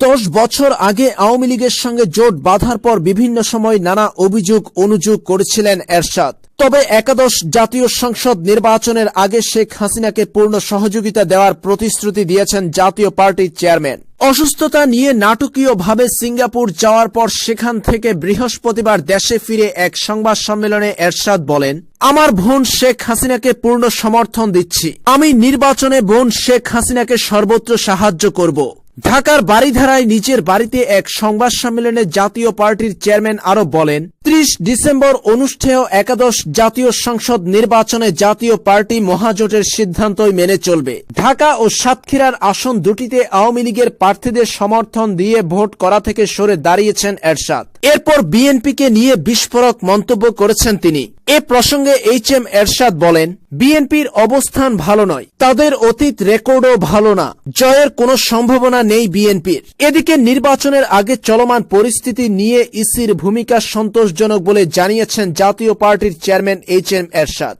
দশ বছর আগে আওয়ামী লীগের সঙ্গে জোট বাঁধার পর বিভিন্ন সময় নানা অভিযোগ, অনুযোগ করেছিলেন এরশাদ। তবে একাদশ জাতীয় সংসদ নির্বাচনের আগে শেখ হাসিনাকে পূর্ণ সহযোগিতা দেওয়ার প্রতিশ্রুতি দিয়েছেন জাতীয় পার্টির চেয়ারম্যান। অসুস্থতা নিয়ে নাটকীয়ভাবে সিঙ্গাপুর যাওয়ার পর সেখান থেকে বৃহস্পতিবার দেশে ফিরে এক সংবাদ সম্মেলনে এরশাদ বলেন, আমার বোন শেখ হাসিনাকে পূর্ণ সমর্থন দিচ্ছি। আমি নির্বাচনে বোন শেখ হাসিনাকে সর্বত্র সাহায্য করব। ঢাকার বাড়িধারায় নিজের বাড়িতে এক সংবাদ সম্মেলনে জাতীয় পার্টির চেয়ারম্যান আরও বলেন, ত্রিশ ডিসেম্বর অনুষ্ঠেয় একাদশ জাতীয় সংসদ নির্বাচনে জাতীয় পার্টি মহাজোটের সিদ্ধান্তই মেনে চলবে। ঢাকা ও সাতক্ষীরার আসন দুটিতে আওয়ামী লীগের প্রার্থীদের সমর্থন দিয়ে ভোট করা থেকে সরে দাঁড়িয়েছেন এরশাদ। এরপর বিএনপিকে নিয়ে বিস্ফোরক মন্তব্য করেছেন তিনি। এ প্রসঙ্গে এইচ এম এরশাদ বলেন, বিএনপির অবস্থান ভালো নয়, তাদের অতীত রেকর্ডও ভালো না, জয়ের কোনো সম্ভাবনা নেই বিএনপির। এদিকে নির্বাচনের আগে চলমান পরিস্থিতি নিয়ে ইসির ভূমিকা সন্তোষজনক বলে জানিয়েছেন জাতীয় পার্টির চেয়ারম্যান এইচ এম এরশাদ।